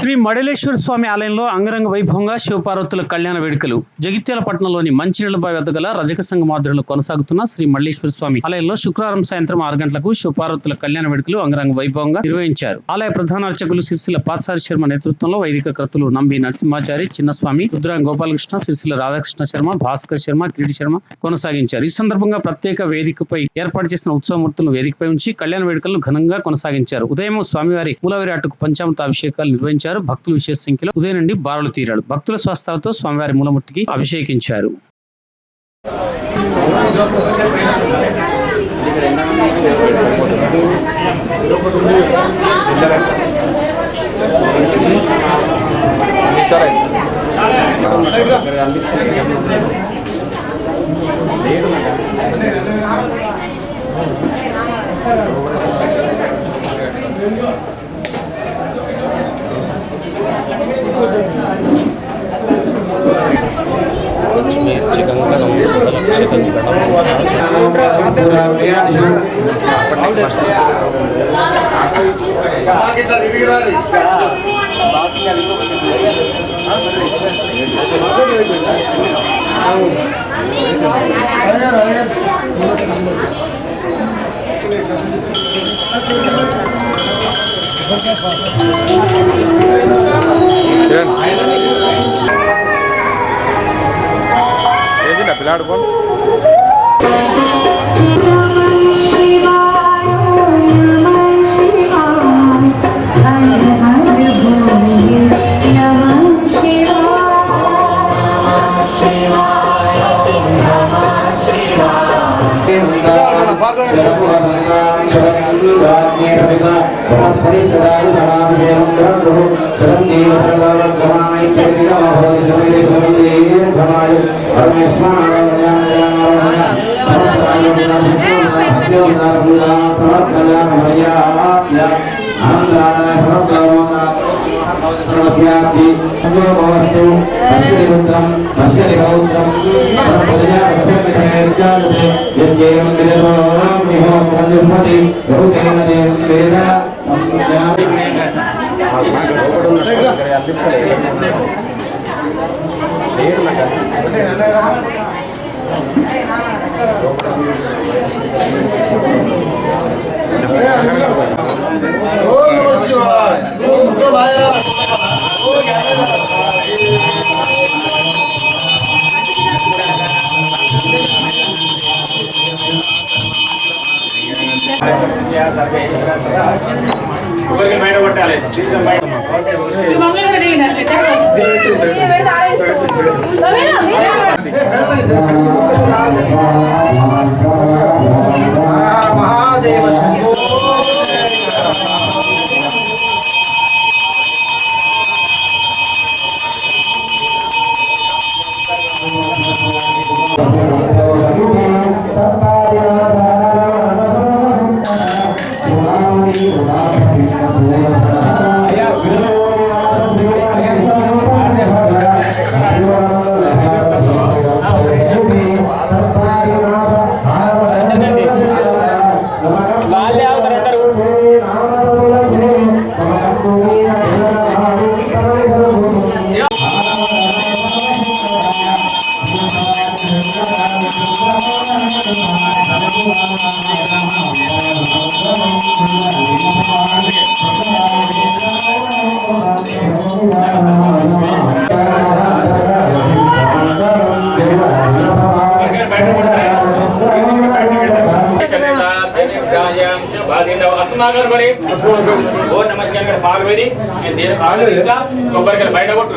శ్రీ మడలేశ్వర స్వామి ఆలయంలో అంగరంగ వైభవంగా శివపార్వతుల కళ్యాణ వేడుకలు. జగిత్యాల పట్టణంలోని మంచినీళ్ళపై వద్ద గల రజక సంఘ మాదిరిలో కొనసాగుతున్న శ్రీ మల్లేశ్వర స్వామి ఆలయంలో శుక్రవారం సాయంత్రం ఆరు గంటలకు శివపార్వతుల కళ్యాణ వేడుకలు అంగరంగ వైభవంగా నిర్వహించారు. ఆలయ ప్రధాన అర్చకులు సిరిసిల పాత్సారి శర్మ నేతృత్వంలో వైదిక కర్తలు నంబి నరసింహాచారి చిన్నస్వామి రుద్రాంగ గోపాలకృష్ణ సిరిసిల రాధాకృష్ణ శర్మ భాస్కర్ శర్మ కిరీటి శర్మ కొనసాగించారు. ఈ సందర్భంగా ప్రత్యేక వేదికపై ఏర్పాటు చేసిన ఉత్సవమూర్తులను వేదికపై ఉంచి కళ్యాణ వేడుకలను ఘనంగా కొనసాగించారు. ఉదయం స్వామివారి మూలవిరాట్టుకు పంచామృత అభిషేకాలు నిర్వహించారు. భక్తులు విశేష సంఖ్యలో ఉదయం నుండి బారులు తీరాడు భక్తుల స్వస్థలతో స్వామివారి మూలమూర్తికి అభిషేకించారు. ఏది నా పిల్లాడు ఫోన్? వస్తున్నాగారు మరి ఓ నమస్కారం పాల్వేది నేను దేని ఆలోచిస్తా కొబ్బరికాయలు బయట కొట్టుని అరే ఆగన్నా అరే ఇటు వీడియో ఆడడం వచ్చి నాగర్వరి ఓ నమస్కారం ఇక్కడ బయట కొట్టు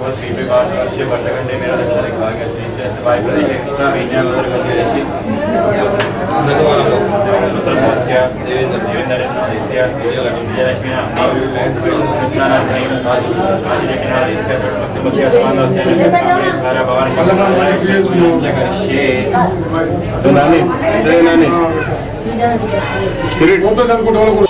അപ്പോൾ സി പി പാർട്ടി ഭരണഘടനയുടെ രക്ഷകൾക്ക് അനുസരിച്ച് വായ്പതി കൃഷ്ണ മീനാമതർ കച്ചേരി తిరిగి పోతుంటే అనుకుంటా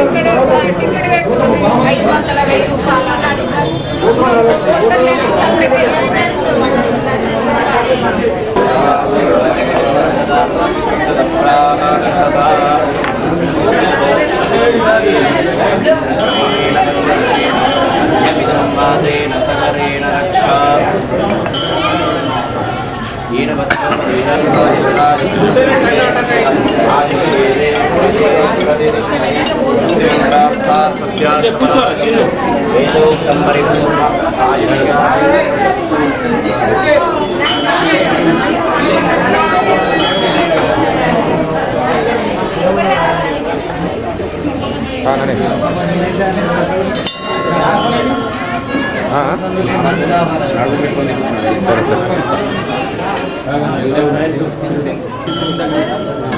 టికెట్ పెట్టుకుని ఐదు వందల వెయ్యి రూపాయలు ेन्द्रार्था సరే సార్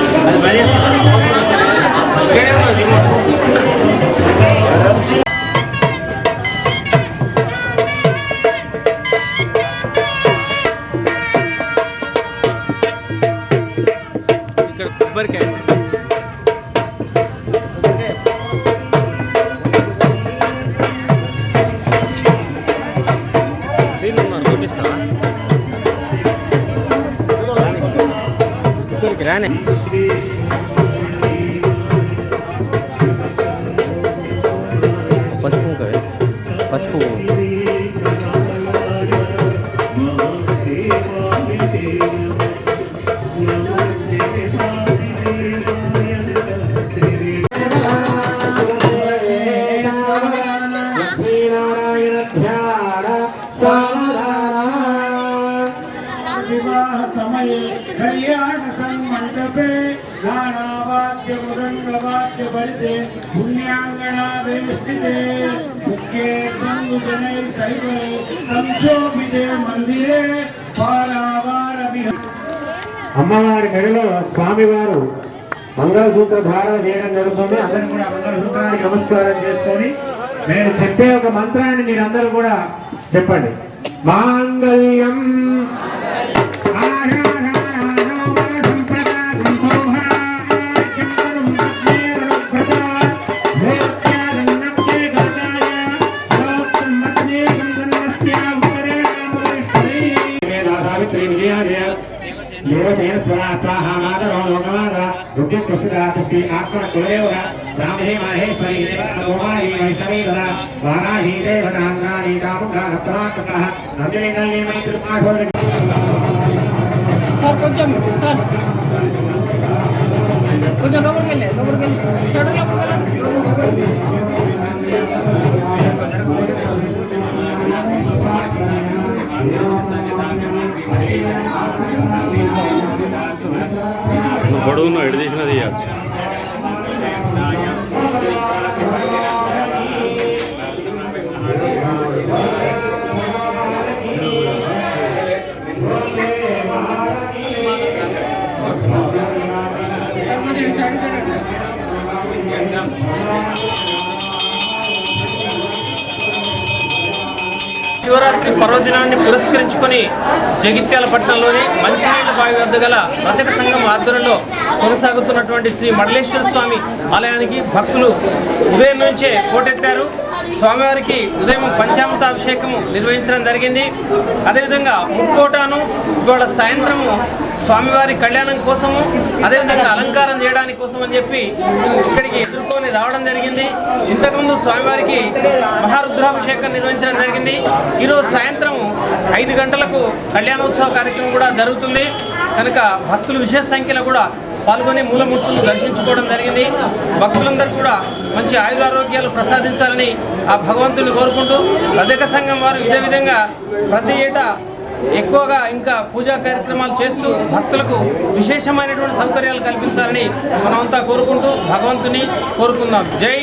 ആണ് మండపే గానావాద్యమురంగవాద్య ఫలితే పుణ్యాంగణా వేష్టితే ముఖ్యే సంగుజనై సైవ సంక్షోభితే మందిరే పారావారమిహ. అమ్మవారి గడిలో స్వామివారు మంగళసూత్ర ధారణ చేయడం జరుగుతుంది. అందరూ కూడా మంగళసూత్రానికి నమస్కారం చేసుకొని నేను చెప్పే ఒక మంత్రాన్ని మీరందరూ కూడా చెప్పండి. మాంగళ్యం దేవసేన స్వా స్వాహ మాధవ లోకమాధ రుద్ర కృష్ణ పుష్టి ఆత్మ కులదేవ బ్రాహ్మణే మహేశ్వరి దేవాయి వైష్ణవీ వద వారాహి దేవతాంగాని కాముగా రత్నాకృత అంజలి నల్లి మైత్రి మాధవ సార్ కొంచెం సార్ కొంచెం లోపలికి వెళ్ళి లోపలికి వెళ్ళి షటర్ లోపలికి వెళ్ళండి. But no, it is not the. Shivaratri పర్వదినాన్ని పురస్కరించుకొని జగిత్యాల పట్టణంలోని మంచినీళ్ళ బావి వద్ద గల రచక సంఘం ఆధ్వర్యంలో కొనసాగుతున్నటువంటి శ్రీ మడలేశ్వర స్వామి ఆలయానికి భక్తులు ఉదయం నుంచే పోటెత్తారు స్వామివారికి ఉదయం పంచామృతాభిషేకము నిర్వహించడం జరిగింది. అదేవిధంగా ముక్కోటాను ఇవాళ సాయంత్రము స్వామివారి కళ్యాణం కోసము అదేవిధంగా అలంకారం చేయడానికి కోసం అని చెప్పి ఇక్కడికి ఎదుర్కొని రావడం జరిగింది. ఇంతకుముందు స్వామివారికి మహారుద్రాభిషేకం నిర్వహించడం జరిగింది. ఈరోజు సాయంత్రం ఐదు గంటలకు కళ్యాణోత్సవ కార్యక్రమం కూడా జరుగుతుంది. కనుక భక్తులు విశేష సంఖ్యలో కూడా పాల్గొని మూలమూర్తులను దర్శించుకోవడం జరిగింది. భక్తులందరూ కూడా మంచి ఆయుధారోగ్యాలు ప్రసాదించాలని ఆ భగవంతుని కోరుకుంటూ రజక సంఘం వారు ఇదే విధంగా ప్రతి ఏటా ఎక్కువగా ఇంకా పూజా కార్యక్రమాలు చేస్తూ భక్తులకు విశేషమైనటువంటి సౌకర్యాలు కల్పించాలని మనమంతా కోరుకుంటూ భగవంతుని కోరుకుందాం. జై